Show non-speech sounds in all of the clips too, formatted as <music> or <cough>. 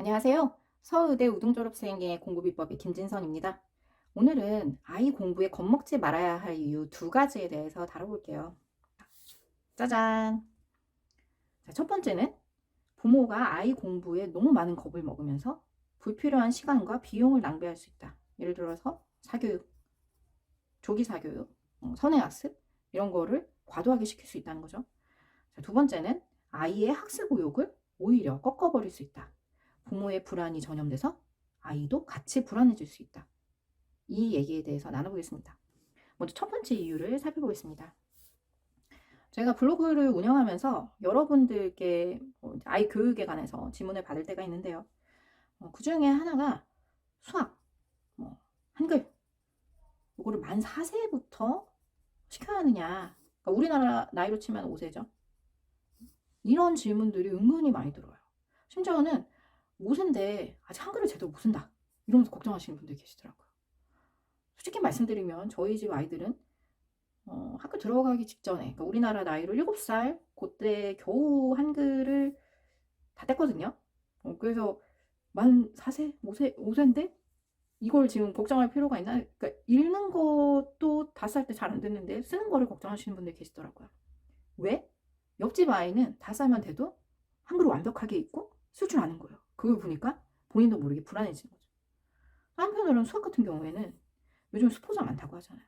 안녕하세요. 서울대 우등졸업생의 공부비법의 김진선입니다. 오늘은 아이 공부에 겁먹지 말아야 할 이유 두 가지에 대해서 다뤄볼게요. 짜잔! 자, 첫 번째는 부모가 아이 공부에 너무 많은 겁을 먹으면서 불필요한 시간과 비용을 낭비할 수 있다. 예를 들어서 사교육, 조기 사교육, 어, 선행학습 이런 거를 과도하게 시킬 수 있다는 거죠. 자, 두 번째는 아이의 학습 의욕을 오히려 꺾어버릴 수 있다. 부모의 불안이 전염돼서 아이도 같이 불안해질 수 있다. 이 얘기에 대해서 나눠보겠습니다. 먼저 첫 번째 이유를 살펴보겠습니다. 제가 블로그를 운영하면서 여러분들께 뭐 아이 교육에 관해서 질문을 받을 때가 있는데요. 어, 그 중에 하나가 수학, 뭐 한글, 이거를 만 4세부터 시켜야 하느냐. 그러니까 우리나라 나이로 치면 5세죠. 이런 질문들이 은근히 많이 들어요. 심지어는 5세인데 아직 한글을 제대로 못 쓴다. 이러면서 걱정하시는 분들이 계시더라고요. 솔직히 말씀드리면 저희 집 아이들은 어, 학교 들어가기 직전에 그러니까 우리나라 나이로 7살 그때 겨우 한글을 다 뗐거든요. 어, 그래서 만 4세, 5세, 5세인데 이걸 지금 걱정할 필요가 있나? 그러니까 읽는 것도 5살 때 잘안 듣는데 쓰는 거를 걱정하시는 분들이 계시더라고요. 왜? 옆집 아이는 5살만 돼도 한글을 완벽하게 읽고 쓸 줄 아는 거예요. 그걸 보니까 본인도 모르게 불안해지는 거죠. 한편으로는 수학 같은 경우에는 요즘 수포자 많다고 하잖아요.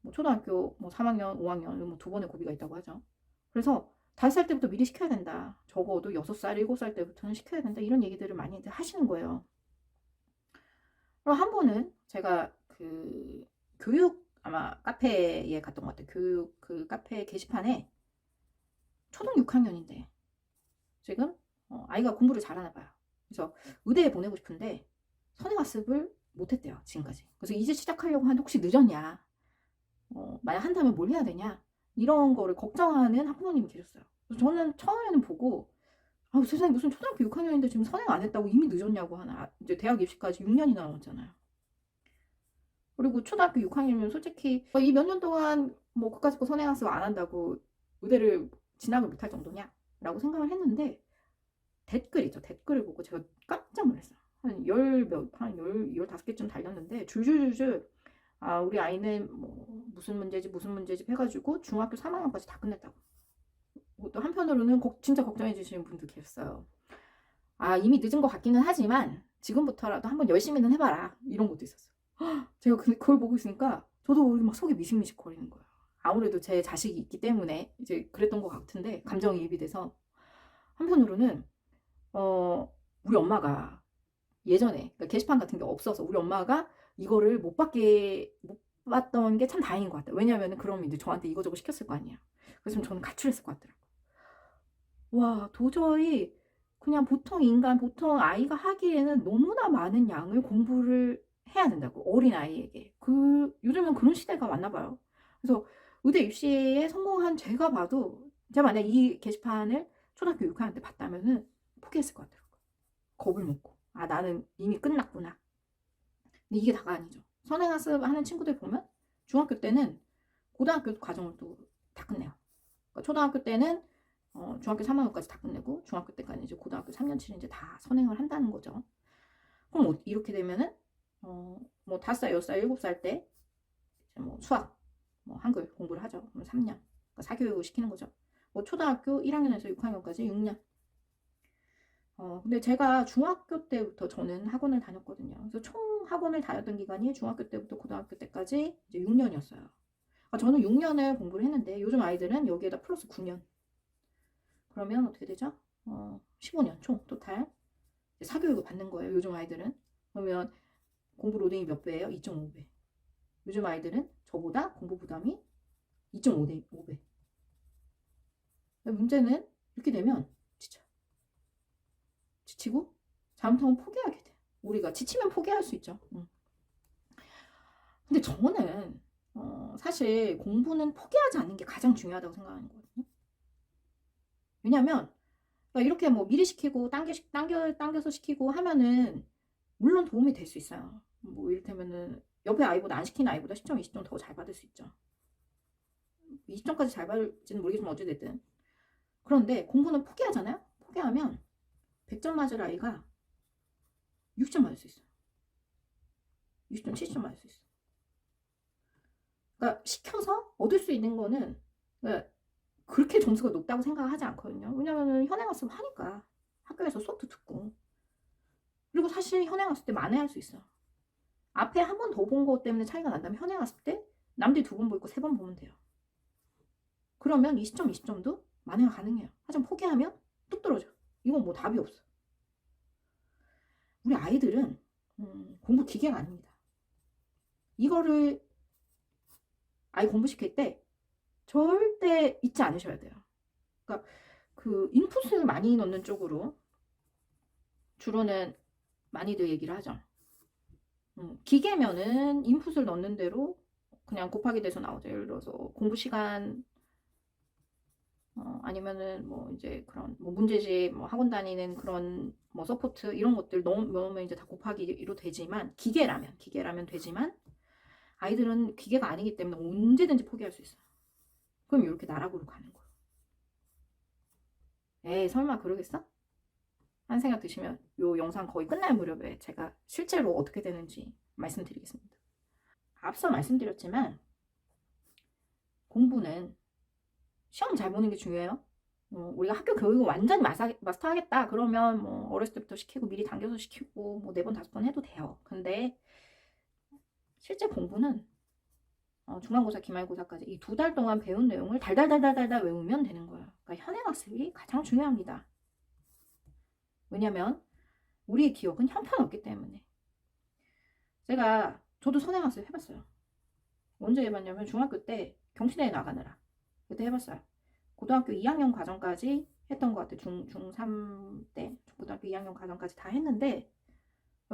뭐 초등학교 뭐 3학년, 5학년 뭐 두 번의 고비가 있다고 하죠. 그래서 5살 때부터 미리 시켜야 된다. 적어도 6살, 7살 때부터는 시켜야 된다. 이런 얘기들을 많이 하시는 거예요. 그럼 한 번은 제가 그 교육 아마 카페에 갔던 것 같아요. 교육 그 카페 게시판에 초등 6학년인데 지금 어, 아이가 공부를 잘하나 봐요. 그래서 의대에 보내고 싶은데 선행학습을 못했대요 지금까지. 그래서 이제 시작하려고 하는데 혹시 늦었냐? 어, 만약 한다면 뭘 해야 되냐? 이런 거를 걱정하는 학부모님이 계셨어요. 그래서 저는 처음에는 보고 아 세상에 무슨 초등학교 6학년인데 지금 선행 안 했다고 이미 늦었냐고 하나 아, 이제 대학 입시까지 6년이 남았잖아요. 그리고 초등학교 6학년이면 솔직히 이 몇 년 동안 뭐 국가직고 선행학습 안 한다고 의대를 진학을 못할 정도냐? 라고 생각을 했는데 댓글이죠. 댓글을 보고 제가 깜짝 놀랐어요. 한 열 몇, 한 열, 열다섯 개쯤 달렸는데 줄줄줄줄 아, 우리 아이는 뭐 무슨 문제지 무슨 문제지 해가지고 중학교 3학년까지 다 끝냈다고. 뭐또 한편으로는 곡- 진짜 걱정해 주시는 분도 계셨어요. 아, 이미 늦은 것 같기는 하지만 지금부터라도 한번 열심히는 해봐라. 이런 것도 있었어요. 헉, <gasps> 제가 그- 그걸 보고 있으니까 저도 막 속이 미식미식 거리는 거예요. 아무래도 제 자식이 있기 때문에 이제 그랬던 것 같은데 감정이입이 돼서 한편으로는 어 우리 엄마가 예전에 그러니까 게시판 같은 게 없어서 우리 엄마가 이거를 못 받게 못 봤던 게 참 다행인 것 같아요. 왜냐하면 그럼 이제 저한테 이거저거 시켰을 거 아니에요. 그래서 저는 가출했을 것 같더라고요. 와 도저히 그냥 보통 인간 보통 아이가 하기에는 너무나 많은 양을 공부를 해야 된다고 어린 아이에게 그 요즘은 그런 시대가 왔나 봐요. 그래서 의대 입시에 성공한 제가 봐도 제가 만약 이 게시판을 초등학교 6학년 때 봤다면은 포기했을 것 같더라고요. 겁을 먹고 아 나는 이미 끝났구나. 근데 이게 다가 아니죠. 선행학습 하는 친구들 보면 중학교 때는 고등학교 과정을 또 다 끝내요. 그러니까 초등학교 때는 어, 중학교 3학년까지 다 끝내고 중학교 때까지 이제 고등학교 3년 7년 이제 다 선행을 한다는 거죠. 그럼 뭐 이렇게 되면은 어, 뭐 5살, 6살, 7살 때 뭐 수학, 뭐 한글 공부를 하죠. 그럼 3년. 그러니까 사교육을 시키는 거죠. 뭐 초등학교 1학년에서 6학년까지 6년. 어, 근데 제가 중학교 때부터 저는 학원을 다녔거든요. 그래서 총 학원을 다녔던 기간이 중학교 때부터 고등학교 때까지 이제 6년이었어요. 아, 저는 6년을 공부를 했는데 요즘 아이들은 여기에다 플러스 9년. 그러면 어떻게 되죠? 어, 15년 총 토탈 사교육을 받는 거예요. 요즘 아이들은. 그러면 공부 로딩이 몇 배예요? 2.5배. 요즘 아이들은 저보다 공부 부담이 2.5배. 5배. 문제는 이렇게 되면 지치고 잘못하면 포기하게 돼. 우리가 지치면 포기할 수 있죠. 응. 근데 저는 어, 사실 공부는 포기하지 않는 게 가장 중요하다고 생각하는 거거든요. 왜냐면 그러니까 이렇게 뭐 미리 시키고 당겨 당겨 당겨서 시키고 하면은 물론 도움이 될 수 있어요. 뭐 이를테면은 옆에 아이보다 안 시키는 아이보다 10점, 20점 더 잘 받을 수 있죠. 20점까지 잘 받을지는 모르겠지만 어찌됐든. 그런데 공부는 포기하잖아요? 포기하면 100점 맞을 아이가 6점 맞을 수 있어. 60점, 70점 맞을 수 있어. 그러니까 시켜서 얻을 수 있는 거는 그러니까 그렇게 점수가 높다고 생각하지 않거든요. 왜냐면은 현행 학습 하니까 학교에서 수업도 듣고 그리고 사실 현행 학습 때 만회할 수 있어. 앞에 한 번 더본것 때문에 차이가 난다면 현행 학습 때 남들이 두번 보고 세 번 보면 돼요. 그러면 20점, 20점도 만회가 가능해요. 하지만 포기하면 뚝 떨어져. 이건 뭐 답이 없어. 우리 아이들은 음, 공부 기계가 아닙니다. 이거를 아이 공부시킬 때 절대 잊지 않으셔야 돼요. 그러니까 그 인풋을 많이 넣는 쪽으로 주로는 많이들 얘기를 하죠. 음, 기계면은 인풋을 넣는 대로 그냥 곱하기 돼서 나오죠. 예를 들어서 공부 시간 어, 아니면은 뭐 이제 그런 뭐 문제집 뭐 학원 다니는 그런 뭐 서포트 이런 것들 넣- 넣으면 이제 다 곱하기로 되지만 기계라면 기계라면 되지만 아이들은 기계가 아니기 때문에 언제든지 포기할 수 있어요. 그럼 이렇게 나락으로 가는 거예요. 에이 설마 그러겠어? 한 생각 드시면 요 영상 거의 끝날 무렵에 제가 실제로 어떻게 되는지 말씀드리겠습니다. 앞서 말씀드렸지만 공부는 시험 잘 보는 게 중요해요. 어, 우리가 학교 교육을 완전히 마사, 마스터하겠다 그러면 뭐 어렸을 때부터 시키고 미리 당겨서 시키고 뭐 네 번 다섯 번 해도 돼요. 근데 실제 공부는 어, 중간고사, 기말고사까지 이 두 달 동안 배운 내용을 달달달달달달 외우면 되는 거예요. 그러니까 현행학습이 가장 중요합니다. 왜냐면 우리의 기억은 형편없기 때문에. 제가 저도 선행학습 해봤어요. 언제 해봤냐면 중학교 때 경시대에 나가느라 그때 해봤어요. 고등학교 2학년 과정까지 했던 것 같아요. 중, 중3 때 고등학교 2학년 과정까지 다 했는데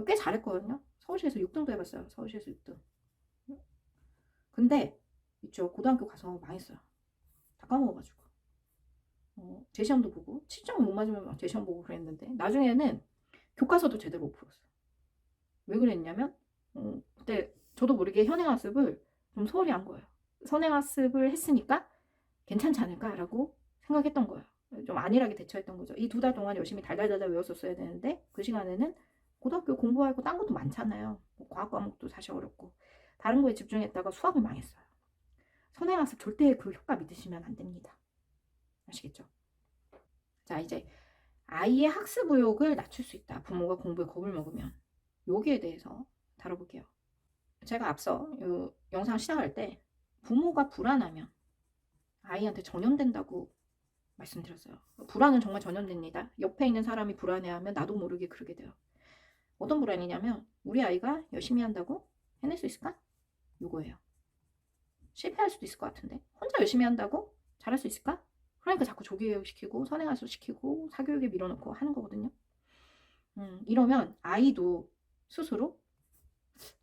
꽤 잘했거든요. 서울시에서 6등도 해봤어요. 서울시에서 6등. 근데 있죠. 고등학교 가서 망했어요. 다 까먹어가지고. 어, 재시험도 보고 7점 못 맞으면 막 재시험 보고 그랬는데 나중에는 교과서도 제대로 못 풀었어요. 왜 그랬냐면 어, 그때 저도 모르게 현행학습을 좀 소홀히 한 거예요. 선행학습을 했으니까 괜찮지 않을까라고 생각했던 거예요. 좀 안일하게 대처했던 거죠. 이 두 달 동안 열심히 달달달달 외웠었어야 되는데 그 시간에는 고등학교 공부하고 딴 것도 많잖아요. 뭐 과학 과목도 사실 어렵고 다른 거에 집중했다가 수학을 망했어요. 선행학습 절대 그 효과 믿으시면 안 됩니다. 아시겠죠? 자 이제 아이의 학습 의욕을 낮출 수 있다. 부모가 공부에 겁을 먹으면 여기에 대해서 다뤄볼게요. 제가 앞서 이 영상 시작할 때 부모가 불안하면 아이한테 전염된다고 말씀드렸어요. 불안은 정말 전염됩니다. 옆에 있는 사람이 불안해하면 나도 모르게 그러게 돼요. 어떤 불안이냐면 우리 아이가 열심히 한다고 해낼 수 있을까? 요거예요. 실패할 수도 있을 것 같은데 혼자 열심히 한다고 잘할 수 있을까? 그러니까 자꾸 조기교육 시키고 선행학습 시키고 사교육에 밀어넣고 하는 거거든요. 음, 이러면 아이도 스스로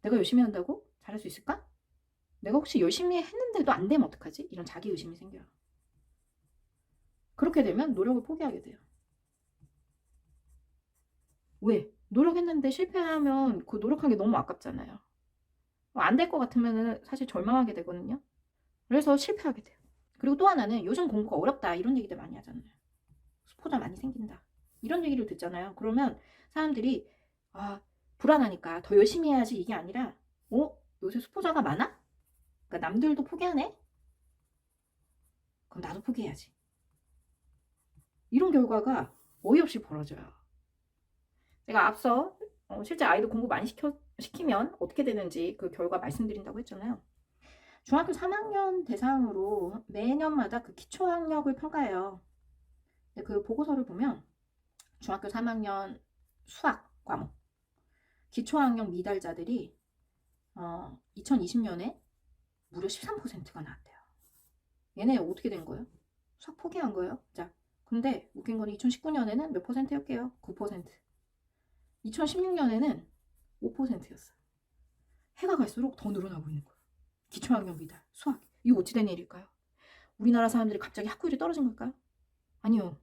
내가 열심히 한다고 잘할 수 있을까? 내가 혹시 열심히 했는데도 안 되면 어떡하지? 이런 자기 의심이 생겨요. 그렇게 되면 노력을 포기하게 돼요. 왜? 노력했는데 실패하면 그 노력한 게 너무 아깝잖아요. 안 될 것 같으면 사실 절망하게 되거든요. 그래서 실패하게 돼요. 그리고 또 하나는 요즘 공부가 어렵다 이런 얘기들 많이 하잖아요. 수포자 많이 생긴다. 이런 얘기를 듣잖아요. 그러면 사람들이 아 불안하니까 더 열심히 해야지 이게 아니라 어? 요새 수포자가 많아? 그러니까 남들도 포기하네? 그럼 나도 포기해야지. 이런 결과가 어이없이 벌어져요. 제가 앞서 어, 실제 아이들 공부 많이 시켜, 시키면 어떻게 되는지 그 결과 말씀드린다고 했잖아요. 중학교 3학년 대상으로 매년마다 그 기초학력을 평가해요. 그 보고서를 보면 중학교 3학년 수학 과목 기초학력 미달자들이 어, 2020년에 무려 13%가 나왔대요. 얘네 어떻게 된 거예요? 수학 포기한 거예요? 자, 근데 웃긴 건 2019년에는 몇 퍼센트였게요? 9%. 2016년에는 5%였어요. 해가 갈수록 더 늘어나고 있는 거예요. 기초학력 미달, 수학. 이거 어찌 된 일일까요? 우리나라 사람들이 갑자기 학구율이 떨어진 걸까요? 아니요.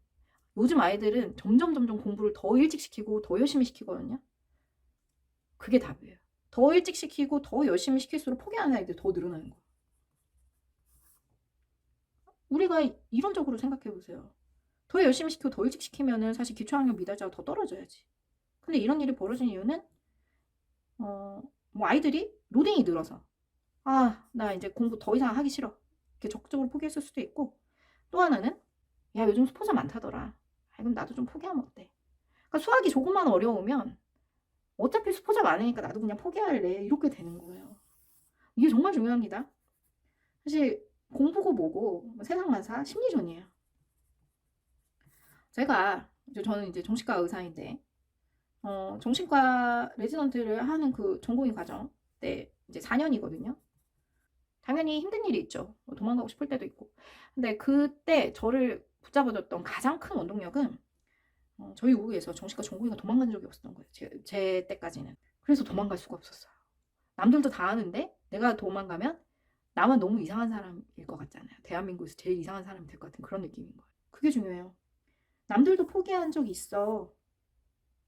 요즘 아이들은 점점 점점 공부를 더 일찍 시키고 더 열심히 시키거든요. 그게 답이에요. 더 일찍 시키고 더 열심히 시킬수록 포기하는 아이들이 더 늘어나는 거예요. 우리가 이론적으로 생각해 보세요. 더 열심히 시키고 더 일찍 시키면은 사실 기초학력 미달자가 더 떨어져야지. 근데 이런 일이 벌어진 이유는 어, 뭐 아이들이 로딩이 늘어서 아, 나 이제 공부 더 이상 하기 싫어. 이렇게 적극적으로 포기했을 수도 있고 또 하나는 야, 요즘 스포자 많다더라. 아, 그럼 나도 좀 포기하면 어때? 그러니까 수학이 조금만 어려우면 어차피 스포자 많으니까 나도 그냥 포기할래. 이렇게 되는 거예요. 이게 정말 중요합니다. 사실 공부고 뭐고 뭐 세상만사 심리전이에요. 제가 이제 저는 이제 정신과 의사인데 어, 정신과 레지던트를 하는 그 전공의 과정 때 이제 4년이거든요. 당연히 힘든 일이 있죠. 뭐 도망가고 싶을 때도 있고. 근데 그때 저를 붙잡아줬던 가장 큰 원동력은 어, 저희 우에서 정신과 전공의가 도망간 적이 없었던 거예요. 제, 제 때까지는. 그래서 도망갈 수가 없었어요. 남들도 다 하는데 내가 도망가면 나만 너무 이상한 사람일 것 같잖아요. 대한민국에서 제일 이상한 사람이 될 것 같은 그런 느낌인 거예요. 그게 중요해요. 남들도 포기한 적이 있어.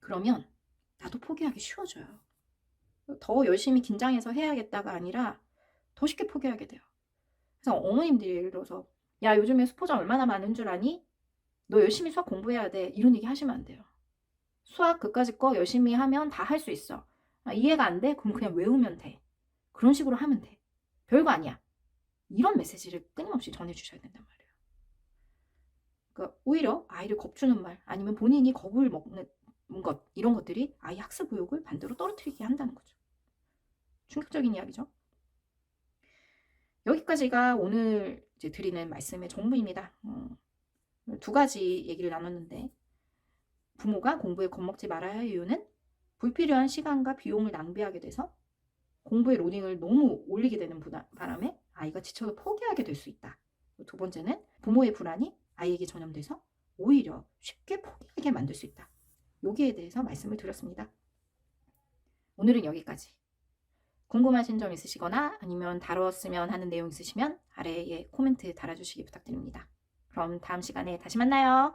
그러면 나도 포기하기 쉬워져요. 더 열심히 긴장해서 해야겠다가 아니라 더 쉽게 포기하게 돼요. 그래서 어머님들이 예를 들어서 야 요즘에 수포자 얼마나 많은 줄 아니? 너 열심히 수학 공부해야 돼. 이런 얘기 하시면 안 돼요. 수학 그까짓 거 열심히 하면 다 할 수 있어. 아, 이해가 안 돼? 그럼 그냥 외우면 돼. 그런 식으로 하면 돼. 별거 아니야. 이런 메시지를 끊임없이 전해주셔야 된단 말이에요. 그러니까 오히려 아이를 겁주는 말 아니면 본인이 겁을 먹는 것 이런 것들이 아이 학습 의욕을 반대로 떨어뜨리게 한다는 거죠. 충격적인 이야기죠. 여기까지가 오늘 드리는 말씀의 전부입니다. 어, 두 가지 얘기를 나눴는데 부모가 공부에 겁먹지 말아야 할 이유는 불필요한 시간과 비용을 낭비하게 돼서 공부의 로딩을 너무 올리게 되는 바람에 아이가 지쳐서 포기하게 될 수 있다. 두 번째는 부모의 불안이 아이에게 전염돼서 오히려 쉽게 포기하게 만들 수 있다. 여기에 대해서 말씀을 드렸습니다. 오늘은 여기까지. 궁금하신 점 있으시거나 아니면 다뤘으면 하는 내용 있으시면 아래에 코멘트 달아주시기 부탁드립니다. 그럼 다음 시간에 다시 만나요.